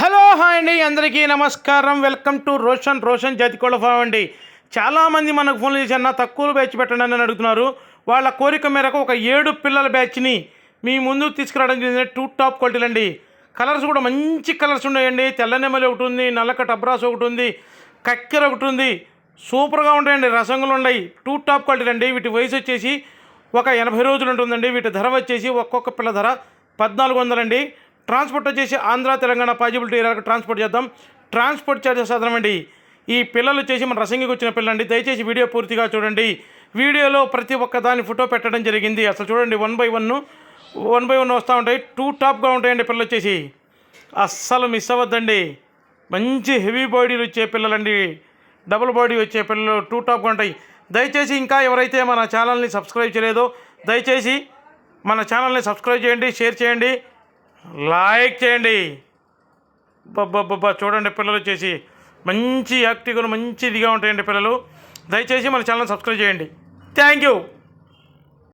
Hello hi అండి. అందరికీ నమస్కారం. వెల్కమ్ టు రోషన్ రోషన్ జాతికోళ్ళ ఫామ్ అండి. చాలామంది మనకు ఫోన్లు చేసి అన్న తక్కువ బ్యాచ్ పెట్టండి అని అడుగుతున్నారు. వాళ్ళ కోరిక మేరకు ఒక ఏడు పిల్లల బ్యాచ్ని మీ ముందు తీసుకురావడం జరిగింది. టూ టాప్ క్వాలిటీలు అండి. కలర్స్ కూడా మంచి కలర్స్ ఉన్నాయండి. తెల్ల నెమలి ఒకటి ఉంది నల్లక టబ్రాస్ ఒకటి ఉంది కక్కెర ఒకటి ఉంది. సూపర్గా ఉంటాయండి. రసంగులు ఉన్నాయి. టూ టాప్ క్వాలిటీలు అండి. వీటి వయసు వచ్చేసి ఒక ఎనభై రోజులు ఉంటుందండి. వీటి ధర వచ్చేసి ఒక్కొక్క పిల్ల ధర పద్నాలుగు వందలండి ట్రాన్స్పోర్ట్ వచ్చేసి ఆంధ్ర తెలంగాణ పాజిబిలిటీ ఏరియాకు ట్రాన్స్పోర్ట్ చేద్దాం. ట్రాన్స్పోర్ట్ ఛార్జెస్ అదనమండి ఈ పిల్లలు వచ్చేసి మన రసంగికి వచ్చిన పిల్లండి దయచేసి వీడియో పూర్తిగా చూడండి. వీడియోలో ప్రతి ఒక్క దాని ఫోటో పెట్టడం జరిగింది. అసలు చూడండి one by one one by one వస్తూ ఉంటాయి. టూ టాప్గా ఉంటాయండి పిల్లలు వచ్చేసి. అస్సలు మిస్ అవ్వద్దండి. మంచి హెవీ బాడీలు వచ్చే పిల్లలండి. డబుల్ బాడీ వచ్చే పిల్లలు టూ టాప్గా ఉంటాయి. దయచేసి ఇంకా ఎవరైతే మన ఛానల్ని సబ్స్క్రైబ్ చేయలేదో దయచేసి మన ఛానల్ని సబ్స్క్రైబ్ చేయండి షేర్ చేయండి. లైక్ చేయండి. బబ్బబ్బబ్బా చూడండి పిల్లలు వచ్చేసి మంచి యాక్టివ్గా మంచి ఇదిగా ఉంటాయండి పిల్లలు. దయచేసి మన ఛానల్ సబ్స్క్రైబ్ చేయండి. Thank you.